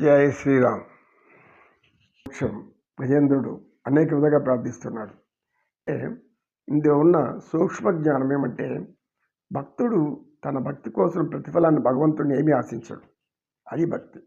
జై శ్రీరామ్. మోక్షం గజేంద్రుడు అనేక విధంగా ప్రార్థిస్తున్నాడు. ఇందులో ఉన్న సూక్ష్మ జ్ఞానం ఏమంటే భక్తుడు తన భక్తి కోసం ప్రతిఫలాన్ని భగవంతుడిని ఏమి ఆశించడు. అది భక్తి.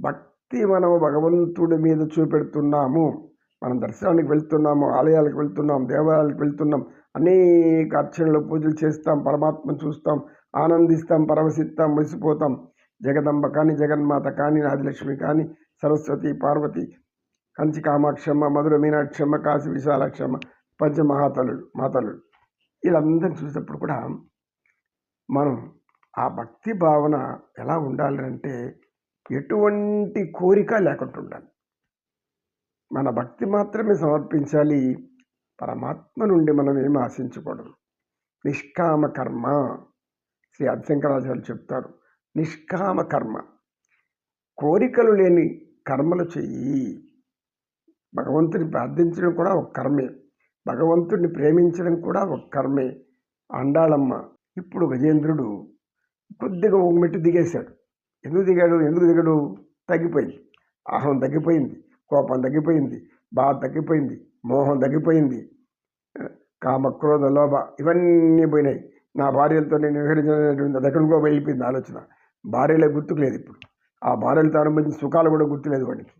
భక్తి మనం భగవంతుడి మీద చూపెడుతున్నాము. మనం దర్శనానికి వెళ్తున్నాము ఆలయాలకు వెళ్తున్నాం దేవాలయాలకు వెళ్తున్నాం అనేక అర్చనలు పూజలు చేస్తాం పరమాత్మను చూస్తాం ఆనందిస్తాం పరవశిస్తాం మురిసిపోతాం. జగదంబ కానీ జగన్మాత కానీ ఆదిలక్ష్మి కానీ సరస్వతి పార్వతి కంచి కామాక్షమ్మ మధుర మీనాక్షమ్మ కాశీ విశాలాక్షమ్మ పంచమహాతలుడు మాతలుడు. వీళ్ళందరిని చూసినప్పుడు కూడా మనం ఆ భక్తి భావన ఎలా ఉండాలి అంటే ఎటువంటి కోరిక లేకుండా ఉండాలి. మన భక్తి మాత్రమే సమర్పించాలి. పరమాత్మ నుండి మనం ఏమి ఆశించకూడదు నిష్కామ కర్మ. శ్రీ ఆదిశంకరాచార్యులు చెప్తారు. నిష్కామ కర్మ. కోరికలు లేని కర్మలు చెయ్యి. భగవంతుని ప్రార్థించడం కూడా ఒక కర్మే. భగవంతుడిని ప్రేమించడం కూడా ఒక కర్మే. అండాళమ్మ. ఇప్పుడు గజేంద్రుడు కొద్దిగా ఒక మెట్టు దిగేశాడు. ఎందుకు దిగాడు? ఎందుకు దిగాడు? తగ్గిపోయింది. ఆహం తగ్గిపోయింది. కోపం తగ్గిపోయింది. బాధ తగ్గిపోయింది. మోహం తగ్గిపోయింది. కామ క్రోధ లోభ ఇవన్నీ పోయినాయి. నా భార్యలతో నేను విహరించినటువంటి అది వెళ్ళిపోయింది ఆలోచన. భార్యలే గుర్తుకులేదు ఇప్పుడు. ఆ భార్యలు అనుభవించిన సుఖాలు కూడా గుర్తులేదు వాడికి.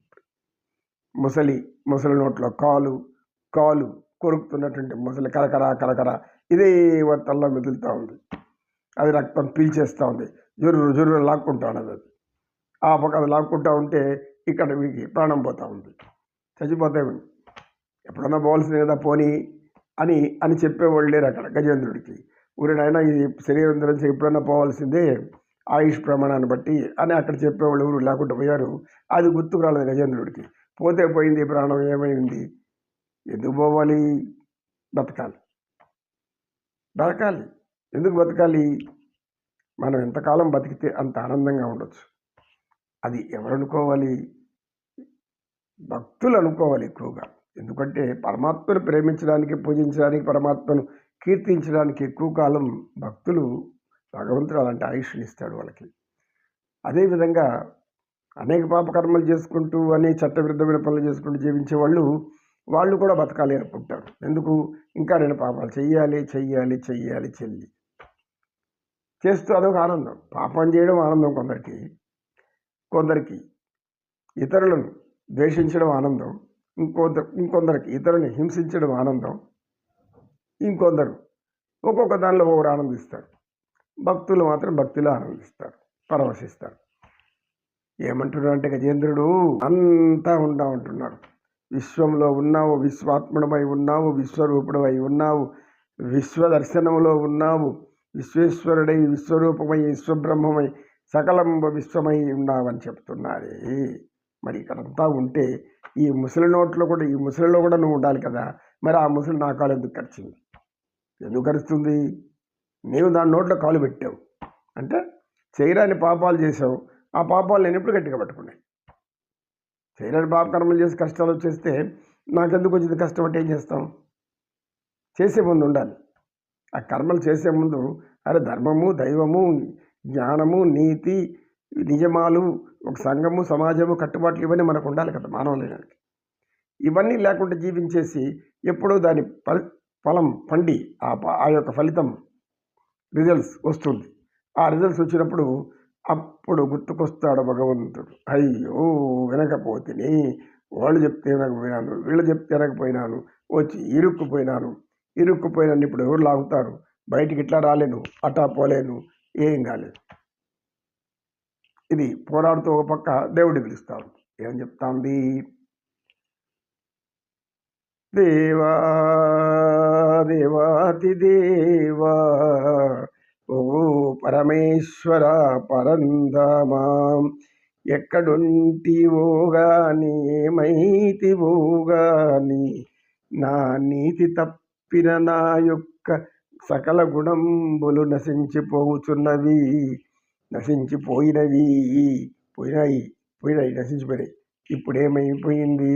ముసలి ముసలి నోట్లో కాలు కాలు కొరుకుతున్నటువంటి ముసలి కరకర కరకర ఇదే వర్తల్లో మెదులుతూ ఉంది. అది రక్తం పీల్చేస్తూ ఉంది. జుర్రు జుర్రు లాక్కుంటా అది. ఆ పక్క అది లాక్కుంటా ఉంటే ఇక్కడ వీడికి ప్రాణం పోతూ ఉంది. చచ్చిపోతే ఎప్పుడన్నా పోవాల్సింది కదా పోనీ అని అని చెప్పేవాళ్ళు లేరు అక్కడ గజేంద్రుడికి. ఊరినైనా ఈ శరీరం గురించి ఎప్పుడన్నా పోవాల్సిందే. ఆయుష్ ప్రమాణాన్ని బట్టి అని అక్కడ చెప్పేవాళ్ళు ఊరు లేకుండా పోయారు. అది గుర్తుకు రాలేదు గజేంద్రుడికి. పోతే పోయింది ప్రాణం ఏమైంది? ఎందుకు పోవాలి? బతకాలి. బతకాలి. ఎందుకు బతకాలి? మనం ఎంతకాలం బతికితే అంత ఆనందంగా ఉండొచ్చు. అది ఎవరనుకోవాలి? భక్తులు అనుకోవాలి ఎక్కువగా. ఎందుకంటే పరమాత్మను ప్రేమించడానికి పూజించడానికి పరమాత్మను కీర్తించడానికి ఎక్కువ కాలం భక్తులు భగవంతుడు అలాంటి ఆయుష్ని ఇస్తాడు వాళ్ళకి. అదేవిధంగా అనేక పాపకర్మలు చేసుకుంటూ అనేక చట్టవిరుద్ధమైన పనులు చేసుకుంటూ జీవించే వాళ్ళు వాళ్ళు కూడా బతకాలి అనుకుంటారు ఎందుకు? ఇంకా నేను పాపాలు చెయ్యాలి చెయ్యాలి చెయ్యాలి చెల్లి చేస్తూ అదొక ఆనందం. పాపం చేయడం ఆనందం కొందరికి. కొందరికి ఇతరులను ద్వేషించడం ఆనందం. ఇంకొందరు ఇంకొందరికి ఇతరులను హింసించడం ఆనందం. ఇంకొందరు ఒక్కొక్క దానిలో ఒకరు ఆనందిస్తారు. భక్తులు మాత్రం భక్తిలో ఆనందిస్తారు పరవశిస్తారు. ఏమంటున్నాడు అంటే గజేంద్రుడు అంతా ఉండా ఉంటున్నాడు. విశ్వంలో ఉన్నావు విశ్వాత్ముడమై ఉన్నావు విశ్వరూపుడమై ఉన్నావు విశ్వదర్శనములో ఉన్నావు విశ్వేశ్వరుడై విశ్వరూపమై విశ్వబ్రహ్మమై సకలంబ విశ్వమై ఉన్నావని చెప్తున్నారే. మరి ఇక్కడంతా ఉంటే ఈ ముసలి నోట్లో కూడా ఈ ముసలిలో కూడా నువ్వు ఉండాలి కదా. మరి ఆ ముసలి నా కాలు ఎందుకు ఖర్చింది ఎందుకు ఖర్చుతుంది నీవు దాని నోట్లో కాలు పెట్టావు. అంటే చేయరాని పాపాలు చేసావు ఆ పాపాలు నేను ఎప్పుడు గట్టిగా పట్టుకున్నాయి చేయరాని పాపకర్మలు చేసి కష్టాలు వచ్చేస్తే నాకెందుకు వచ్చింది కష్టం అంటే ఏం చేస్తాం? చేసే ముందు ఉండాలి. ఆ కర్మలు చేసే ముందు అరే ధర్మము దైవము జ్ఞానము నీతి నిజమాలు ఒక సంఘము సమాజము కట్టుబాట్లు ఇవన్నీ మనకు ఉండాలి కదా మానవులైనానికి. ఇవన్నీ లేకుండా జీవించేసి ఎప్పుడో దాని ఫలం పండి ఆ ప- ఆ యొక్క ఫలితం రిజల్ట్స్ వస్తుంది. ఆ రిజల్ట్స్ వచ్చినప్పుడు అప్పుడు గుర్తుకొస్తాడు భగవంతుడు. అయ్యో! వినకపోతేనే. వాళ్ళు చెప్తే వినకపోయినాను. వీళ్ళు చెప్తే వినకపోయినాను. వచ్చి ఇరుక్కుపోయినాను. ఇరుక్కుపోయినాను. ఇప్పుడు ఎవరు లాగుతారు? బయటికి ఇట్లా రాలేను? అటా పోలేను. ఏం కాలేదు. ఇది పోరాడుతూ ఒక పక్క దేవుడి పిలుస్తాడు. ఏం చెప్తాంది? దేవా దేవాతి దేవా పరమేశ్వర పరంధమా ఎక్కడుంటివో గాని ఏమైతివో గాని నా నీతి తప్పిన నా యొక్క సకల గుణంబులు నశించిపోచున్నవి నశించిపోయినవి పోయినాయి పోయినాయి నశించిపోయినాయి. ఇప్పుడేమైపోయింది?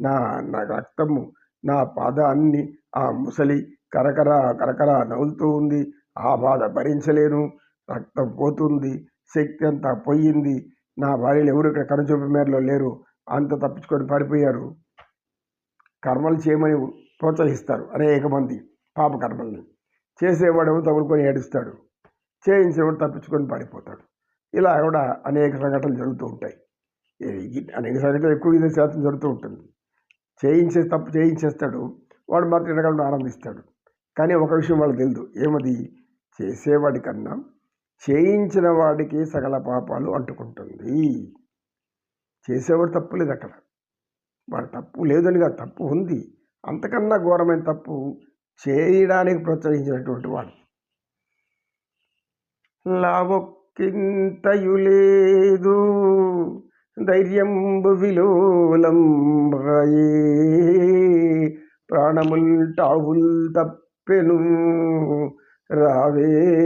నా నా రక్తము నా పాదాన్ని ఆ ముసలి కరకర కరకర నవ్వులుతూ ఉంది. ఆ బాధ భరించలేను. రక్తం పోతుంది శక్తి అంతా పోయింది. నా భార్యలు ఎవరు ఇక్కడ కనుచూపు మేరలో లేరు. అంత తప్పించుకొని పడిపోయారు. కర్మలు చేయమని ప్రోత్సహిస్తారు అనేక మంది పాప కర్మల్ని. చేసేవాడేమో తగులుకొని ఏడుస్తాడు. చేయించేవాడు తప్పించుకొని పడిపోతాడు. ఇలా కూడా అనేక సంఘటనలు జరుగుతూ ఉంటాయి. అనేక సంఘటనలు ఎక్కువ ఇదే శాతం జరుగుతూ ఉంటుంది. చేయించే తప్పు చేయించేస్తాడు. వాడు మాత్రం ఎనగలను ఆనందిస్తాడు. కానీ ఒక విషయం వాళ్ళకి తెలియదు ఏమది? చేసేవాడి కన్నా చేయించిన వాడికి సకల పాపాలు అంటుకుంటుంది. చేసేవాడు తప్పు లేదు అక్కడ. వాడు తప్పు లేదని కాదు తప్పు ఉంది. అంతకన్నా ఘోరమైన తప్పు చేయడానికి ప్రోత్సహించినటువంటి వాడు. లావొక్కింతయు లేదు ధైర్యంబు విలోలంబాయే ప్రాణముల్ టావుల్ తప్పెను రావే.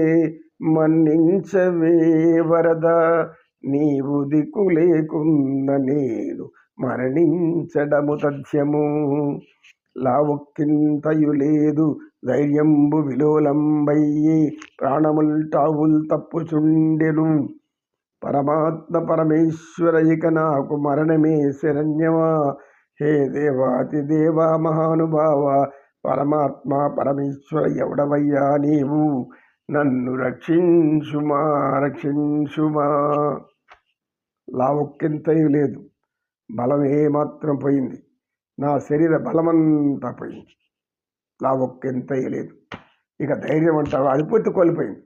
మన్నించవే వరద నీవు దిక్కు లేకున్న నేను మరణించడము తథ్యము. లావుక్కింతయు లేదు ధైర్యంబు విలోలంబయ్యి ప్రాణముల్ టావుల్ తప్పుచుండెను. పరమాత్మ పరమేశ్వర ఇక నాకు మరణమే శరణ్యమా? హే దేవాతి దేవా మహానుభావ పరమాత్మ పరమేశ్వర ఎవడవయ్యా నీవు? నన్ను రక్షించుమా రక్షించుమా. లావుక్కింతయు లేదు. బలం ఏమాత్రం పోయింది. నా శరీర బలమంతా పోయింది. లావుక్కింతయు లేదు. ఇక ధైర్యం అంటారు అది పూర్తి కోల్పోయింది.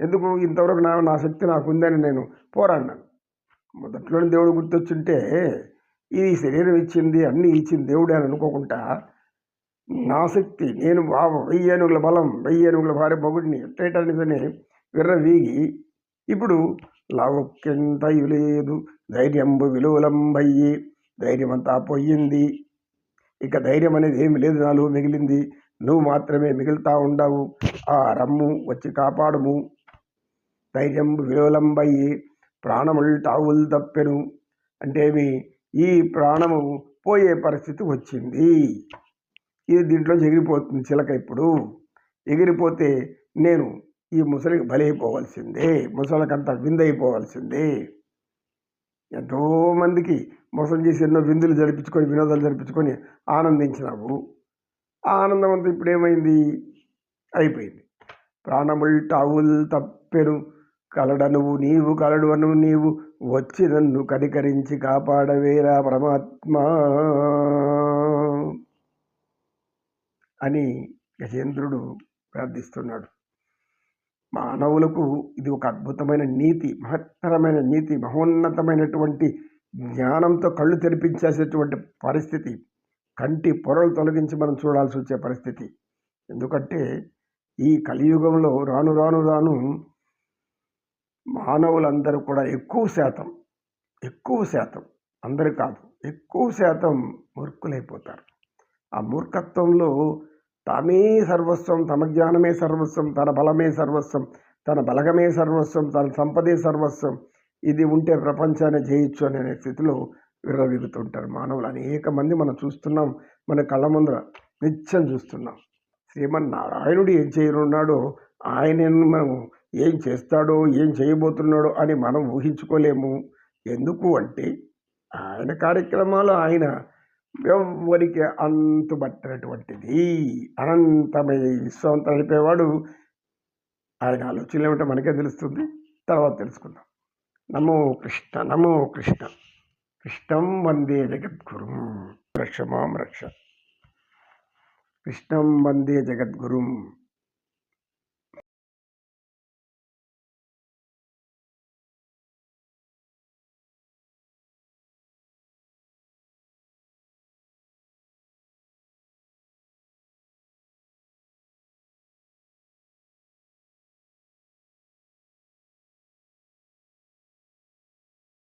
ఎందుకు ఇంతవరకు నా నా శక్తి నాకు ఉందని నేను పోరాడినాను. మొదట్లోని దేవుడు గుర్తొచ్చుంటే ఈ శరీరం ఇచ్చింది అన్నీ ఇచ్చింది దేవుడే అని అనుకోకుండా నా శక్తి నేను వెయ్యి ఏనుగుల బలం వెయ్యి ఏనుగుల భార్య మొగుడిని ఎట్టేటనిదని విర్ర వీగి ఇప్పుడు లావక్యంతయు లేదు ధైర్యంబు విలువలంబయ్యి ధైర్యం అంతా పోయింది. ఇక ధైర్యం అనేది ఏమి లేదు నాలుగు మిగిలింది. నువ్వు మాత్రమే మిగులుతా ఉండవు. ఆ రమ్ము వచ్చి కాపాడుము. ధైర్యంబు విలోలంబయ్యి ప్రాణములు టావులు తప్పెను. అంటే ఈ ప్రాణము పోయే పరిస్థితి వచ్చింది. ఇది దీంట్లో ఎగిరిపోతుంది చిలక ఇప్పుడు? ఎగిరిపోతే నేను ఈ ముసలికి బలైపోవాల్సిందే ముసలకంతా విందైపోవాల్సిందే. ఎంతోమందికి మోసం చేసి ఎన్నో విందులు జరిపించుకొని వినోదాలు జరిపించుకొని ఆనందించినావు. ఆ ఆనందం అంతా ఇప్పుడు ఏమైంది? అయిపోయింది. ప్రాణముల్ టావుల్ తప్పెను కలడనువు నీవు కలడు అను నీవు వచ్చి నన్ను కనికరించి కాపాడవేరా పరమాత్మా. అని గజేంద్రుడు ప్రార్థిస్తున్నాడు. మానవులకు ఇది ఒక అద్భుతమైన నీతి మహత్తరమైన నీతి మహోన్నతమైనటువంటి జ్ఞానంతో కళ్ళు తెరిపించేసేటువంటి పరిస్థితి. కంటి పొరలు తొలగించి మనం చూడాల్సి వచ్చే పరిస్థితి. ఎందుకంటే ఈ కలియుగంలో రాను రాను రాను మానవులందరూ కూడా ఎక్కువ శాతం ఎక్కువ శాతం అందరు కాదు ఎక్కువ శాతం మూర్ఖులైపోతారు. ఆ మూర్ఖత్వంలో తామే సర్వస్వం తమ జ్ఞానమే సర్వస్వం తన బలమే సర్వస్వం తన బలగమే సర్వస్వం తన సంపదే సర్వస్వం. ఇది ఉంటే ప్రపంచాన్ని జయించు అనే స్థితిలో విర్రవీగుతుంటారు మానవులు. అనేక మంది మనం చూస్తున్నాం మన కళ్ళ ముందర నిత్యం చూస్తున్నాం. శ్రీమన్నారాయణుడు ఏం చేయనున్నాడో ఆయన మనం ఏం చేస్తాడో ఏం చేయబోతున్నాడో అని మనం ఊహించుకోలేము. ఎందుకు అంటే ఆయన కార్యక్రమాలు ఆయన ఎవ్వరికి అంతుబట్టినటువంటిది అనంతమై విశ్వం నడిపేవాడు ఆయన ఆలోచనలు ఏమిటో మనకే తెలుస్తుంది. తర్వాత తెలుసుకుందాం. నమో కృష్ణ నమో కృష్ణ. కృష్ణం వందే జగద్గురుం. రక్షమాం రక్ష. కృష్ణం వందే జగద్గురుం.